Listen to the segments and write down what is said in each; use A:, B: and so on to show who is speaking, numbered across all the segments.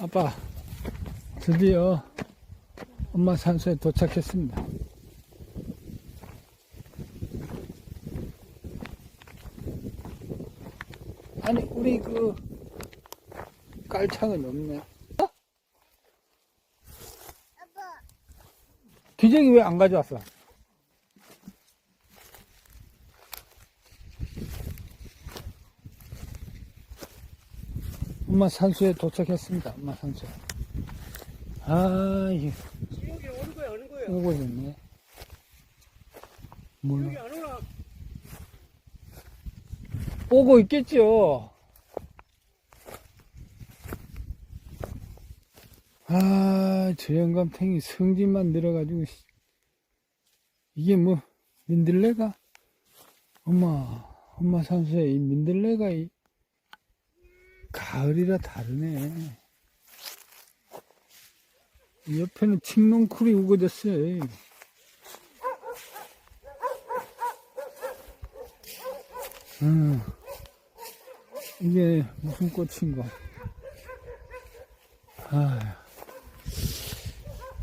A: 아빠, 드디어 엄마 산소에 도착했습니다. 아니, 우리 그, 깔창은 없네. 어? 기저귀 왜 안 가져왔어? 엄마 산소에 도착했습니다. 엄마 산소. 아, 이게
B: 여기 오는 거야, 오는 거야.
A: 오고 있네. 몰라.
B: 여기 안 오나?
A: 오고 있겠죠. 아, 저 영감탱이 성질만 늘어가지고, 씨. 이게 뭐, 민들레가? 엄마, 엄마 산소에 이 민들레가 이, 가을이라 다르네. 이 옆에는 칡농쿨이 우거졌어요. 음, 이게 무슨 꽃인가? 아,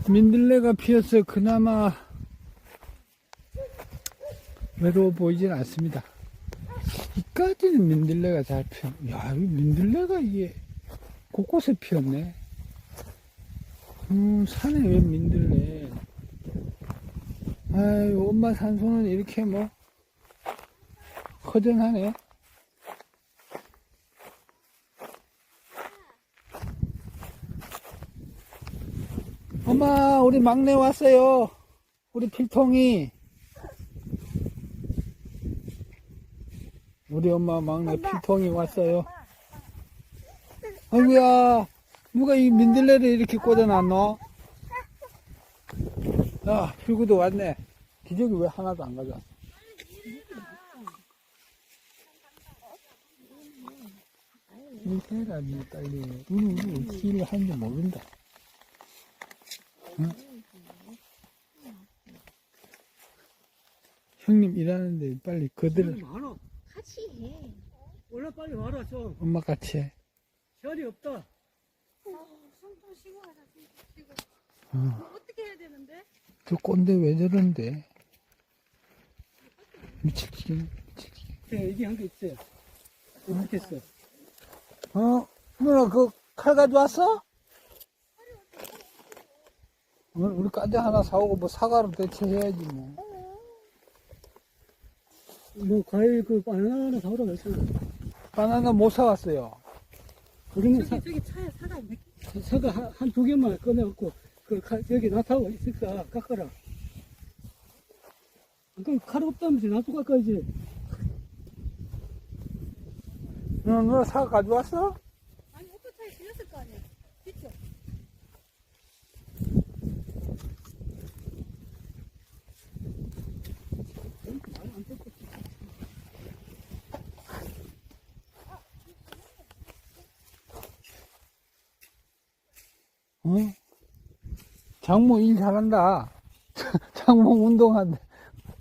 A: 민들레가 피어서 그나마 외로워 보이진 않습니다. 이까지는 민들레가 잘 피어. 야, 이 민들레가 이게 곳곳에 피었네. 음, 산에 왜 민들레? 아유, 엄마 산소는 이렇게 뭐, 허전하네. 엄마, 우리 막내 왔어요. 우리 필통이. 우리 엄마 막내 필통이 왔어요. 아이고야, 누가 이 민들레를 이렇게 꽂아놨노? 야, 필구도 왔네. 기저귀 왜 하나도 안 가져왔어? 일 해라니 빨리 우리 우리 어떻게 일을 하는지 모른다 응? 형님 일하는데 빨리 그들
B: 많아.
C: 같이 해.
B: 올라 빨리 와라, 좀.
A: 엄마 같이 해
B: 시간이 없다.
C: 어, 숨좀 쉬고 하자. 숨좀 쉬고.
A: 어.
C: 뭐 어떻게 해야 되는데?
A: 저 꼰대 왜 저런데 미치겠네 미치겠네
B: 네, 이게 한개 있어요. 있어.
A: 어? 누나 그 칼 가져왔어? 오늘 우리 까지 하나 사오고 뭐 사과로 대체해야지 뭐
B: 뭐, 과일 그 바나나 사오라고 했잖아.
A: 바나나 못 사왔어요
B: 우리는 사,
C: 저기 차에 사과 몇 개?
B: 사과 한, 한두 개만 꺼내갖고, 그, 칼, 여기 나타고 있을까, 깎아라. 그, 칼 없다면서 나도 깎아야지.
A: 누나, 누나 사과 가져왔어?
C: 아니 오토 차에 실렸을 거 아니야. 그쵸?
A: 어? 장모 일 잘한다. 장모 운동한다.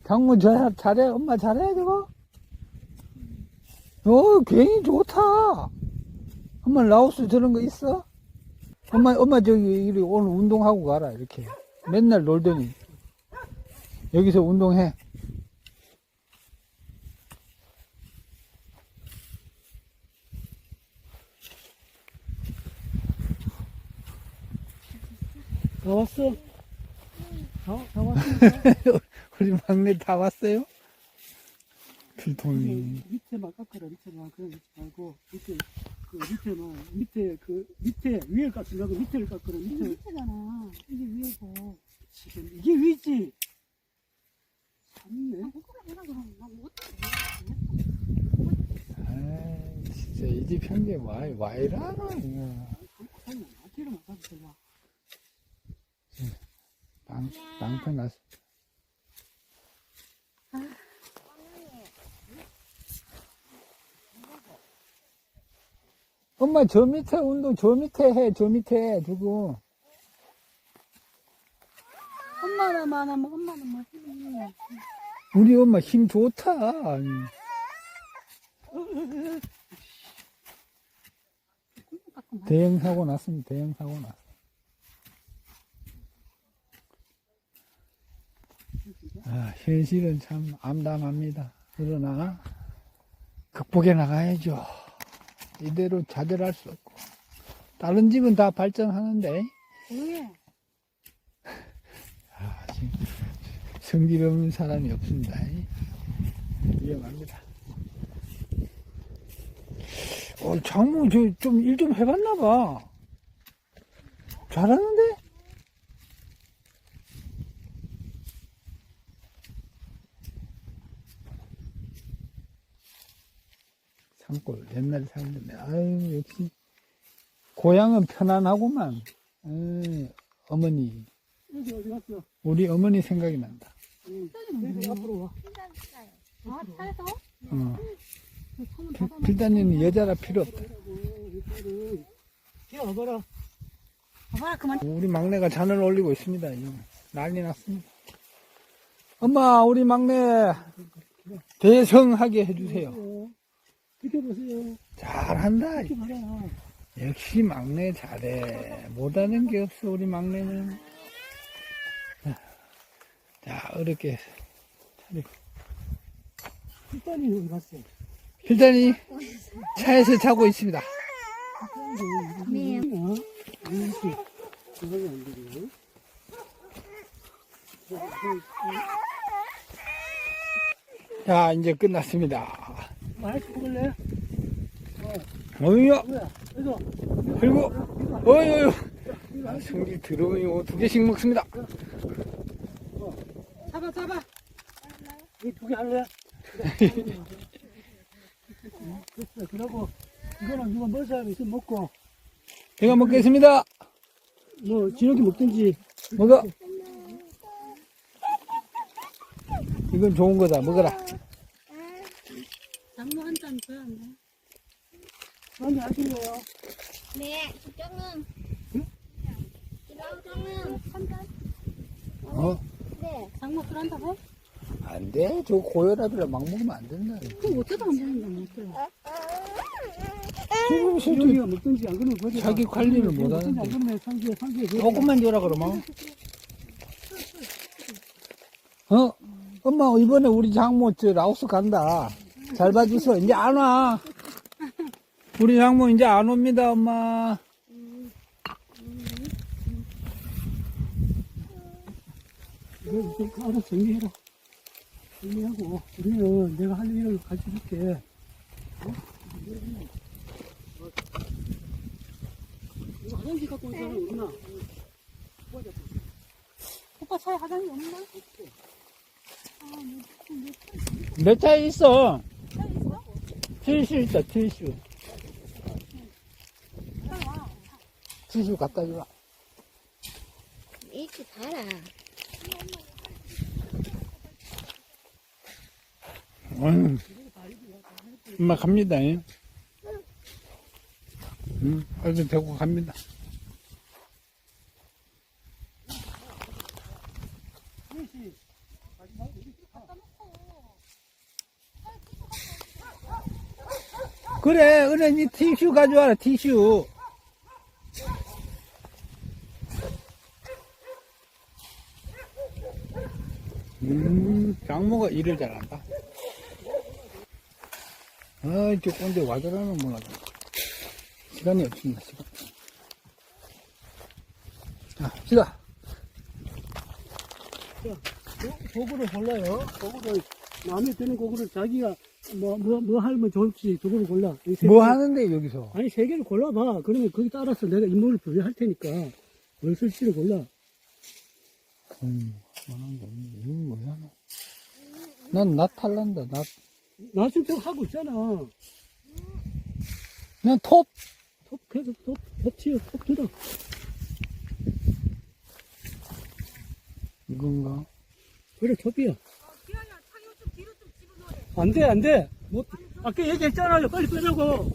A: 장모 잘, 잘해? 엄마 잘해, 저거? 어, 괜히 좋다. 엄마 라오스 저런 거 있어? 엄마, 엄마 저기, 이리 오늘 운동하고 가라, 이렇게. 맨날 놀더니. 여기서 운동해.
B: 다 왔어? 다, 다 왔어?
A: 우리 막내 다 왔어요? 필통이.
B: 밑에만 깎아라, 밑에만. 그냥 밑에 말고, 밑에, 그 밑에만, 밑에, 그, 밑에, 위에 깎지 말고 밑에를
C: 이게
B: 밑에.
C: 밑에잖아. 이게 위에고.
B: 지금 이게 위지? 참네.
C: 아, 그거라 해라 그럼. 나 어떻게 해?
A: 아 진짜 이 집 형제 와, 와 이러나, 이거.
B: 아니.
A: 방, 방패 났어. 엄마, 저 밑에 운동, 저 밑에 해, 저 밑에 두고.
C: 엄마는 많아, 뭐 엄마는 뭐 힘이.
A: 우리 엄마 힘 좋다.
C: 깎고
A: 대형 사고 났습니다. 대형 사고 났어. 아, 현실은 참 암담합니다. 그러나 극복해 나가야죠. 이대로 좌절할 수 없고. 다른 집은 다 발전하는데
C: 왜?
A: 아, 지금 성질 없는 사람이 없습니다. 위험합니다. 어, 장모, 저, 좀, 일 좀 해봤나봐. 잘하는데? 산골, 옛날 살던데, 아유, 역시, 고향은 편안하구만. 에이, 어머니? 우리 어머니 생각이 난다.
C: 아, 차에서?
A: 어. 필단이는 여자라 필요 없다.
B: 야, 봐라.
C: 그만.
A: 우리 막내가 잔을 올리고 있습니다. 난리 났습니다. 엄마, 우리 막내 대성하게 해주세요.
B: 비켜보세요.
A: 잘한다.
B: 봐라.
A: 역시 막내 잘해. 못하는 게 없어, 우리 막내는. 자, 어렵게 차리고.
B: 일단이 어디 갔어?
A: 필단이 차에서 자고 있습니다.
C: 네.
A: 자, 이제 끝났습니다.
B: 마이크 먹을래?
A: 어이야,
B: 뭐야? 이거.
A: 그리고, 어이 어이. 아, 성질 들어오요. 두 개씩 먹습니다.
B: 잡아, 잡아. 이 두 개 할래? 됐어. 그러고, 이거는 누가 먹을 사람이 있으면 먹고,
A: 제가 먹겠습니다.
B: 뭐, 진혁이 먹든지.
A: 먹어. 이건 좋은 거다. 먹어라.
C: 한잔 줘야 안 돼?
B: 많이 하실래요?
C: 네. 조금. 한잔.
A: 어?
C: 네. 장모 술 한다고?
A: 안 돼. 저 고혈압이라 막 먹으면 안 된다.
C: 그럼 어쩌다 안 되는데, 어쩌다.
A: 지금 실제
B: 진혁이가 먹든지, 안 그러면 버려.
A: 자기 관리를 못 하는데.
B: 그러면 상기에. 버려.
A: 조금만 줘라 그러면. 어? 엄마 이번에 우리 장모 저 라오스 간다. 잘 봐주소. 이제 안 와. 우리 장모 이제 안 옵니다, 엄마.
B: 이거 좀 알아서 정리해라. 정리하고, 우리는 내가 할 일을 가르쳐 줄게. 어? 이거 화장실 갖고 온 사람 없나?
C: 오빠 차에 화장이 없나?
A: 몇 차에 있어? 티슈 있다, 티슈.
C: 와.
A: 티슈 갖다 주라.
C: 일찍 가라.
A: 음. 엄마 갑니다. 예. 응, 얼른 데리고 갑니다. 그래, 은혜 니 티슈 가져와라, 티슈. 음, 장모가 일을 잘한다. 아, 이제 꼰대 와줘라는 뭐라. 시간이 없습니다, 시간. 자, 시다.
B: 도구를 골라요. 도구를, 마음에 드는 도구를 자기가 뭐, 뭐, 뭐 하면 좋을지 도구를 골라. 이세
A: 뭐
B: 개-
A: 하는데, 여기서?
B: 아니, 세 개를 골라봐. 그러면 거기 따라서 내가 임무를 분리할 테니까. 뭘 쓸지를 골라.
A: 음, 뭐하는 거 없네. 이건 뭐야, 너. 난, 나 탈란다, 나.
B: 나 지금 하고 있잖아.
A: 난 톱!
B: 톱, 계속 톱, 톱 치워, 톱 들어.
A: 이건가?
B: 그래, 톱이야. 안 돼, 안 돼. 못, 아까 얘기했잖아요. 빨리 빼라고.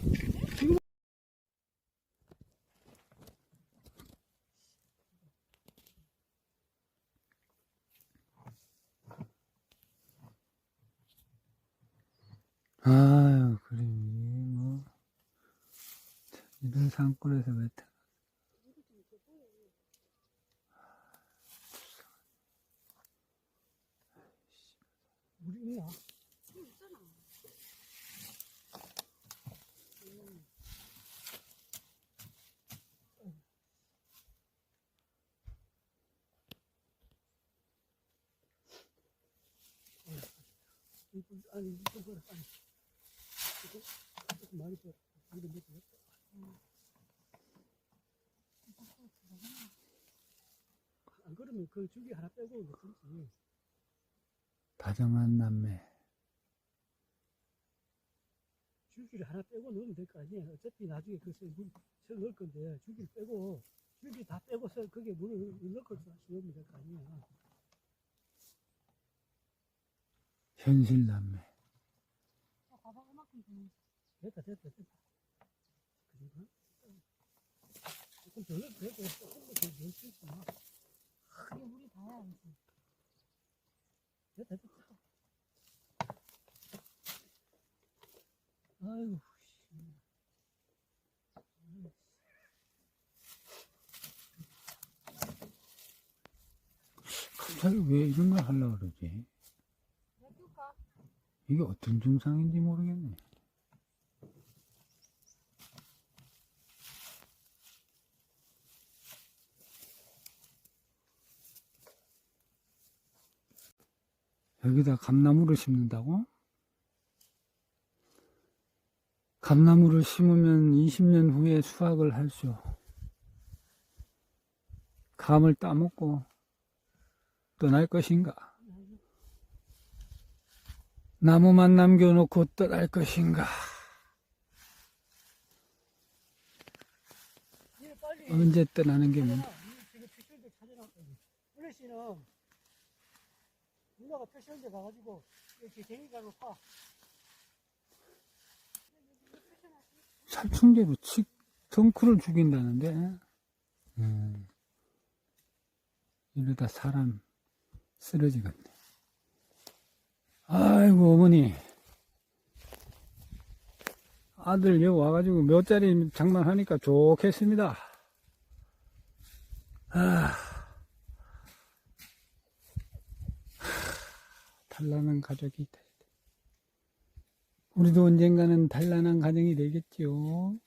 A: 아유, 그래, 뭐. 이런 사 산골에서 왜 타?
B: 물이 있 아니, 이거 봐라, 아니. 이거, 이거 많이 줘. 이거 몇 개? 안 그러면 그 줄기 하나 빼고 넣든지.
A: 다정한 남매.
B: 줄기를 하나 빼고 넣으면 될 거 아니에요. 어차피 나중에 그새 물, 서 넣을 건데, 줄기를 빼고, 줄기 다 빼고서 거기에 물을 넣을 걸 넣으면 될 거 아니에요.
A: 현실 남매.
B: 됐다, 됐다, 됐다. 그런가? 조금 더 넣어도 되고, 조금 더 넣을.
C: 그게 물이 다야, 알지?
B: 됐다, 됐다. 아이고, 씨.
A: 갑자기 왜 이런 걸 하려고 그러지? 이게 어떤 증상인지 모르겠네. 여기다 감나무를 심는다고? 감나무를 심으면 20년 후에 수확을 할 수. 감을 따먹고 떠날 것인가? 나무만 남겨놓고 떠날 것인가? 언제 떠나는 게 문제?
B: 누나가 표시원대 가가지고 이렇게 갱이가로 파.
A: 살충제로 치, 덩크를 죽인다는데, 음, 이러다 사람 쓰러지겠네. 아이고, 어머니. 아들 여기 와가지고 몇 자리 장만하니까 좋겠습니다. 아, 단란한 가족이 있다. 우리도 언젠가는 단란한 가정이 되겠지요.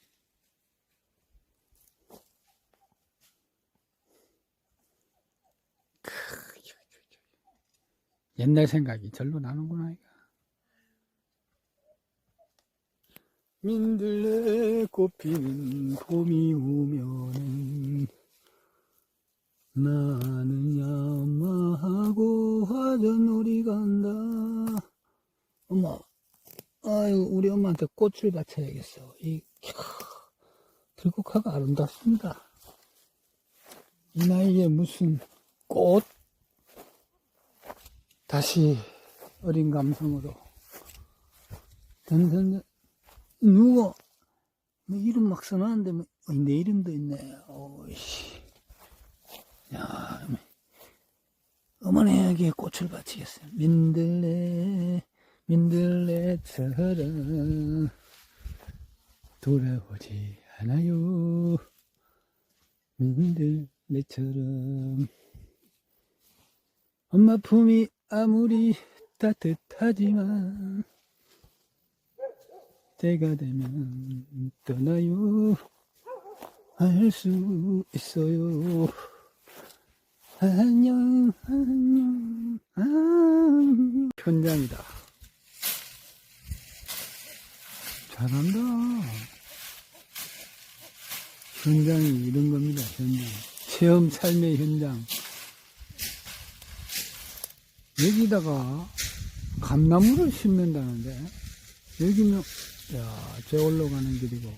A: 옛날 생각이 절로 나는구나, 이거. 민들레 꽃피는 봄이 오면은 나는 야마하고 화전놀이 간다. 엄마, 아유, 우리 엄마한테 꽃을 바쳐야겠어. 이, 캬, 들국화가 아름답습니다. 이 나이에 무슨 꽃? 다시 어린 감성으로. 던던, 누가, 뭐 이름 막 써놨는데, 뭐, 내 이름도 있네. 오이씨. 야, 어머니에게 꽃을 바치겠어요. 민들레, 민들레처럼 돌아오지 않아요. 민들레처럼 엄마 품이 아무리 따뜻하지만 때가 되면 떠나요. 알 수 있어요. 안녕, 안녕, 안녕. 현장이다. 잘한다. 현장이 이런 겁니다, 현장. 체험 삶의 현장. 여기다가 감나무를 심는다는데, 여기는, 야, 저 올라가는 길이고.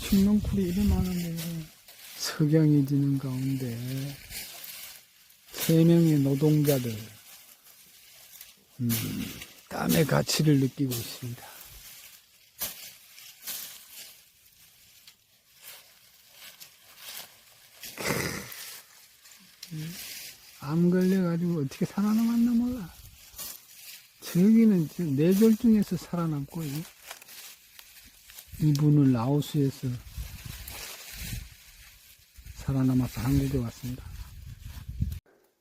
A: 칡농쿨이 이리 많은데, 석양이 지는 가운데, 세 명의 노동자들, 음, 땀의 가치를 느끼고 있습니다. 암 걸려가지고 어떻게 살아남았나 몰라. 저기는 뇌졸중에서 살아남고, 이 이분은 라오스에서 살아남아서 한국에 왔습니다.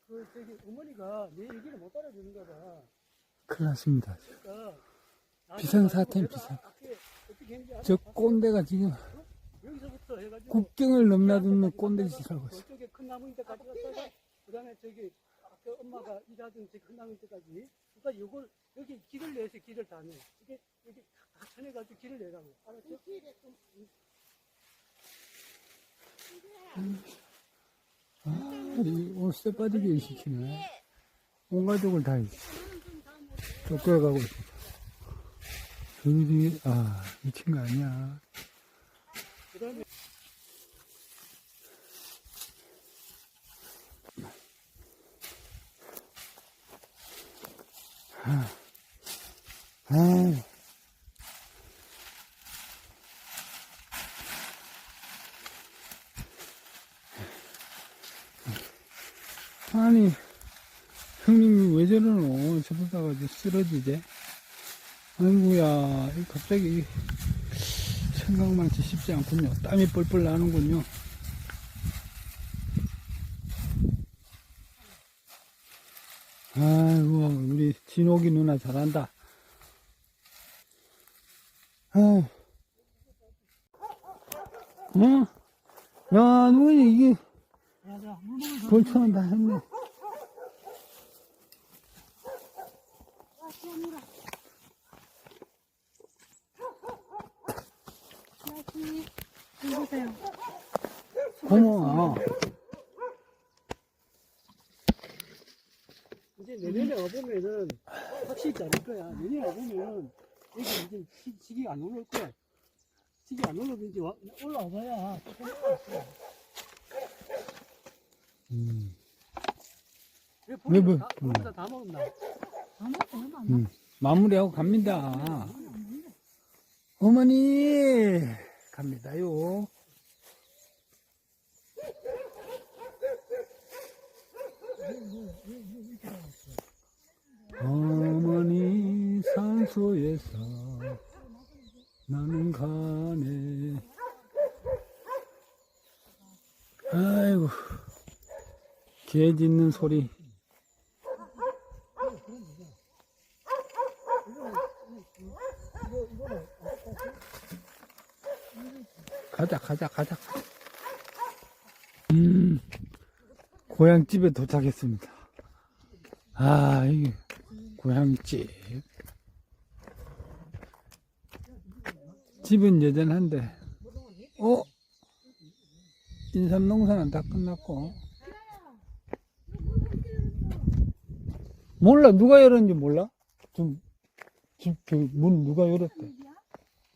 B: 그 저기 어머니가 내 얘기를 못 알아주는가 봐.
A: 큰일 났습니다.
B: 그러니까
A: 비상사태는
B: 내가
A: 비상. 저 꼰대가 지금
B: 해가지고
A: 국경을 넘나드는 꼰대 짓을 하고 있어.
B: 저쪽에 큰 나무 있는 데까지 갔다가 그 다음에 저기 아까 엄마가 일하던 저큰 나무 있는 데까지 그러니까 요걸 여기 길을 내서 길을 다 내. 이게 여기 다 쳐내가지고 길을 내라고. 알았죠?
A: 아, 이 오늘 쇠 빠지게 시키네. 온 가족을 다 쫓겨가고 있습니다. 저기, 아, 미친 거 아니야.
B: 그다음에
A: 아 아니, 형님이 왜 저러노? 저러다가 이제 쓰러지지? 아이고야, 이 갑자기 이 생각만치 쉽지 않군요. 땀이 뻘뻘 나는군요. 아이고, 우리 진옥이 누나 잘한다. 아, 어? 야, 누구니, 이게, 벌처럼 다 했네. 고마워.
B: 이제 내년에 와보면은 확실히 자를 거야. 내년에 와보면 여기 이제 시, 시기가 안 올라올 거야. 시기 안 올라오면 이제 와, 올라와봐야.
A: 음,
B: 왜
A: 왜?
B: 다,
A: 음.
B: 보면 다 먹었나?
C: 아무것도 얼마 안
A: 음, 마무리하고 갑니다. 어머니, 갑니다요. 어머니 산소에서 나는 가네. 아이고, 개 짖는 소리. 가자, 가자, 가자. 음, 고향집에 도착했습니다. 아, 이게, 고향집. 집은 여전한데, 어? 인삼 농사는 다 끝났고. 몰라, 누가 열었는지 몰라? 좀, 집, 그, 문 누가 열었대?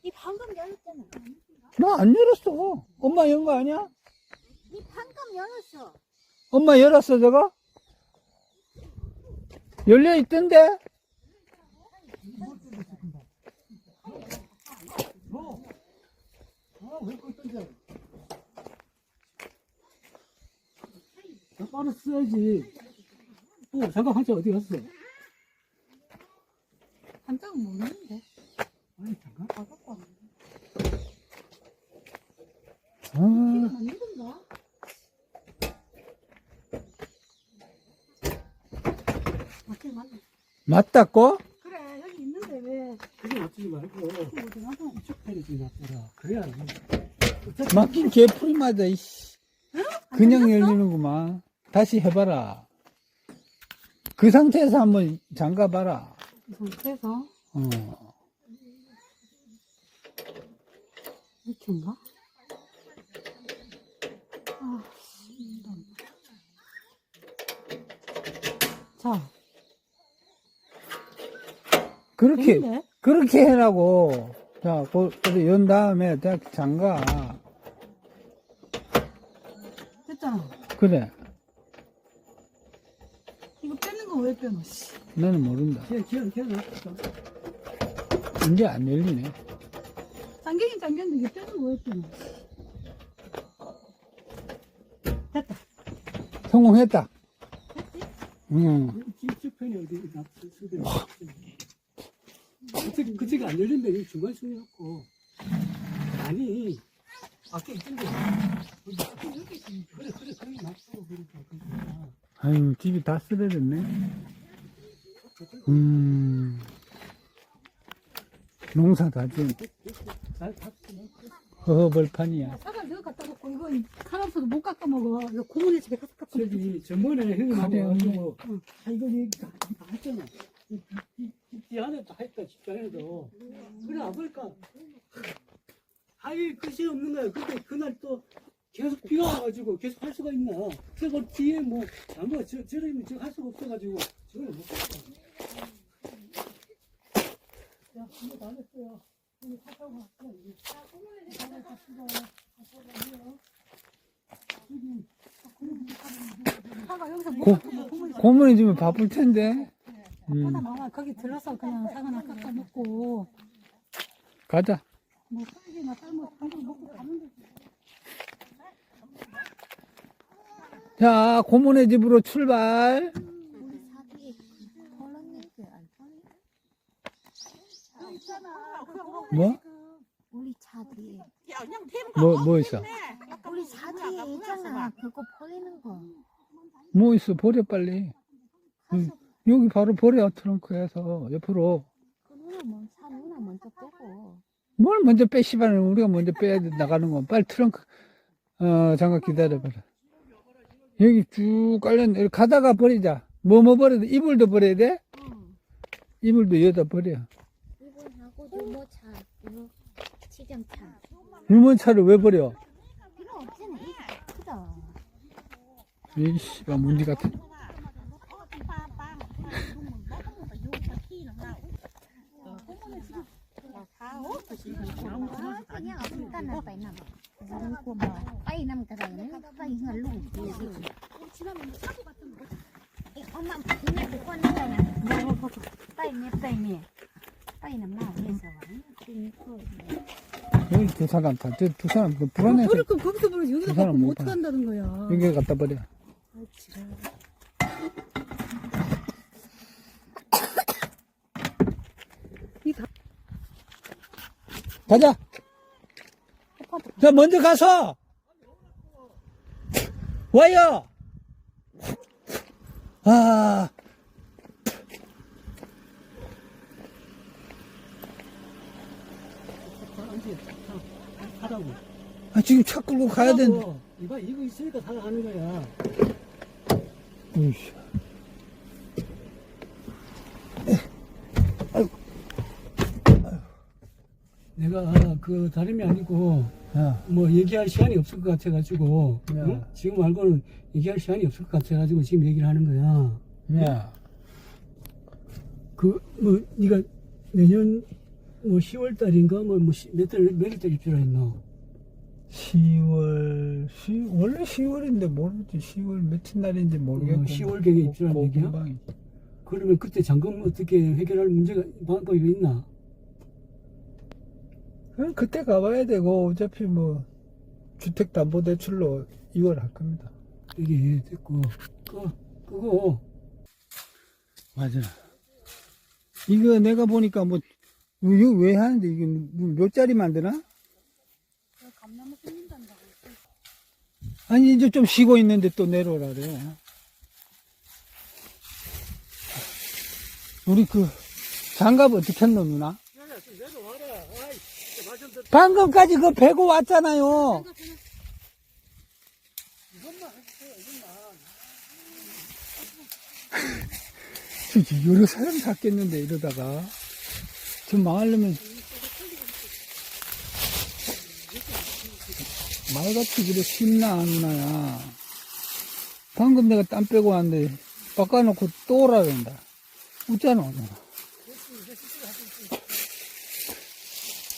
C: 이 방금 열었잖아.
A: 나 안 열었어. 엄마 연 거 아니야?
C: 이 방금 열었어.
A: 엄마 열었어, 저거? 열려 있던데?
B: 빠르 써야지. 어 잠깐 한참 어디 갔어?
C: 반짝은 모르는데.
B: 아니 잠깐.
C: 다 갖고 왔는데.
A: 아,
C: 안 익은가? 맞지, 맞네.
A: 맞다고?
C: 그래, 여기 있는데 왜.
B: 그게 어찌지 말고
C: 어디 가서.
B: 이쪽 편이 좀 낫더라. 그래야
A: 막힌 개풀이 맞아, 이씨. 그냥 열리는구만. 다시 해봐라. 그 상태에서 한번 잠가봐라.
C: 이 상태에서.
A: 어.
C: 이렇게인가? 아, 힘들어. 자,
A: 그렇게,
C: 됐는데?
A: 그렇게 해라고. 자, 그, 그연 다음에 딱 잠가.
C: 됐잖아.
A: 그래.
C: 이거 빼는 거 왜 빼노, 씨.
A: 나는 모른다.
B: 놨어.
A: 이제 안 열리네.
C: 잠기긴 잠겼는데 이게 빼는 거왜 빼노. 됐다.
A: 성공했다.
C: 됐지?
A: 응.
B: 이쪽 편이 어디 놨어? 그쪽이 그쪽이 안 열린다. 이 중간 숨이 없고. 아니 아까 있던데 여기 여기 있지. 그래 그래 그래 맞어 그러니까 그러니까
A: 아유, 집이 다 쓰러졌네. 음. 농사 다 지은 허허벌판이야.
C: 사과 넣어 갖다 놓고 이거 칼 없어도 못 깎아 먹어. 이거 고모네 집에 가서 깎아 먹어.
B: 저기 전번에 형님하고
A: 그래,
B: 와가지고 아 이거 얘기 다, 다 했잖아 이, 이, 이, 이 안에 다 했다 집장에도 그래 아버니까 아예 끝이 없는 거야 근데 그날 또 계속 비가 와가지고 계속 할 수가 있나 그래서 그 뒤에 뭐 나무가 저, 저러면 저거 할 수가 없어가지고 저걸 못 했어 야 이거 다 했어요 이거 사탕 왔어 이제
C: 사과 여기서 못
A: 고.
C: 고모네 집에
A: 고문이 지금 바쁠 텐데. 음,
C: 보다 많아. 거기 들어서 그냥 사과나 깎아 먹고
A: 가자.
C: 뭐 소고기나 삶아서 한번 먹고 가면 되지.
A: 자, 고문의 집으로 출발. 뭐?
D: 우리 차 뒤에
A: 뭐, 뭐 있어?
D: 우리 차 뒤에 있잖아 그거 버리는
A: 거뭐 있어? 버려, 빨리. 음, 여기 바로 버려, 트렁크에서. 옆으로.
D: 누나 먼저 빼고
A: 뭘 먼저 빼, 씨발은 우리가 먼저 빼야 돼, 나가는 건. 빨리 트렁크, 어, 잠깐 기다려봐라. 여기 쭉 깔렸네. 가다가 버리자. 뭐 뭐 버려도 이불도 버려야 돼? 응. 이불도 여기다 버려.
D: 이불하고 유모차, 뭐 유모, 치장차.
A: 유모차를 왜 버려?
D: 이거 없잖아. 이거 크다.
A: 이씨가 문디 같아.
D: 그냥 없다나
A: 빨리 나. 두 사람 다, 저 두 사람 그 불안해서
C: 버릴 거 거기서 버려. 여기다
A: 그 사람
C: 갖고
A: 못
C: 어떻게
A: 봐.
C: 한다는 거야.
A: 여기 갖다 버려.
C: 이 가-
A: 가자. 자, 먼저 가서 와요. 아,
B: 안돼 하라고
A: 아, 지금 차 끌고 가야 되는데.
B: 하라고. 이거 이거 있으니까 다 하는 거야
A: 으이씨.
B: 내가 그 다름이 아니고
A: 야,
B: 뭐 얘기할 시간이 없을 것 같아가지고
A: 야.
B: 응? 지금 말고는 얘기할 시간이 없을 것 같아가지고 지금 얘기를 하는 거야.
A: 야,
B: 그뭐 네가 내년 뭐 10월 달인가 뭐몇달몇 입주라 했나?
A: 10월, 10, 원래 10월인데 모르지. 10월 며칠 날인지 모르겠고.
B: 어, 10월 경에 입주라는
A: 고-
B: 얘기야?
A: 고금방이지.
B: 그러면 그때 잔금 어떻게 해결할 문제가 방법이 있나?
A: 그럼 그때 가봐야 되고, 어차피 뭐, 주택담보대출로 이걸 할 겁니다.
B: 이게 됐고 그 그거
A: 맞아. 이거 내가 보니까 뭐, 이거 왜 하는데, 이게 몇 짜리 만드나?
C: 감나무 심는단다고.
A: 아니, 이제 좀 쉬고 있는데 또 내려오라 그래. 우리 그, 장갑 어떻게 했노, 누나? 방금까지 그거 베고 왔잖아요. 여러 사람 잡겠는데, 이러다가. 좀 망하려면. 말같이 그래 쉽나, 누나야. 방금 내가 땀 빼고 왔는데, 바꿔놓고 또 오라 그런다. 웃잖아.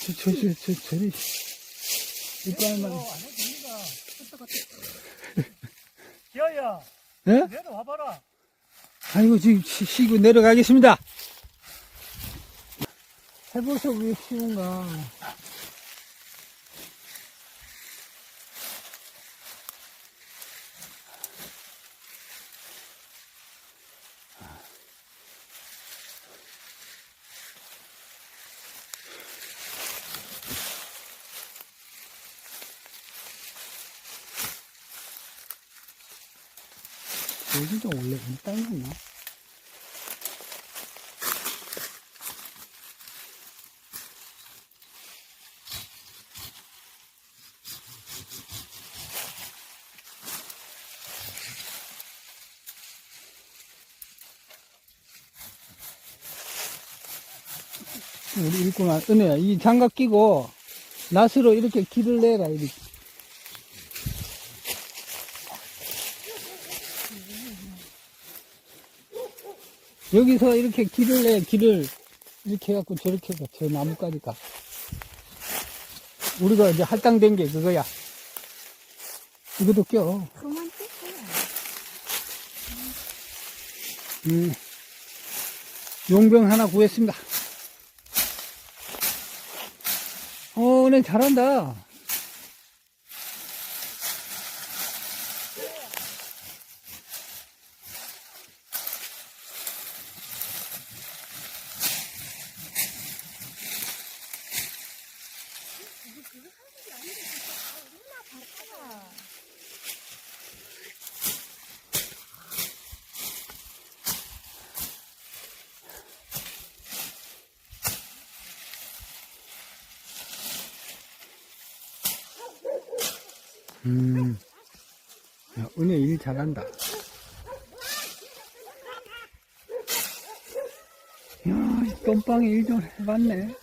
A: 저, 저, 저, 저, 저리. 이빨만.
B: 기아야
A: 예?
B: 내려와봐라.
A: 아이고, 지금 쉬- 쉬고 내려가겠습니다. 해보서 왜 키운가. 여기 좀 원래 이 땅이었나? 우리 일꾼아, 은혜야, 이 장갑 끼고, 낫으로 이렇게 길을 내라, 이렇게. 여기서 이렇게 길을 내, 길을. 이렇게 해갖고 저렇게 가, 저 나무까지 가. 우리가 이제 할당된 게 그거야. 이것도 껴.
D: 그만.
A: 음. 용병 하나 구했습니다. 어, 은혜 잘한다. 음. 야, 은혜 일 잘한다. 야, 이 똥방에 일 좀 해봤네.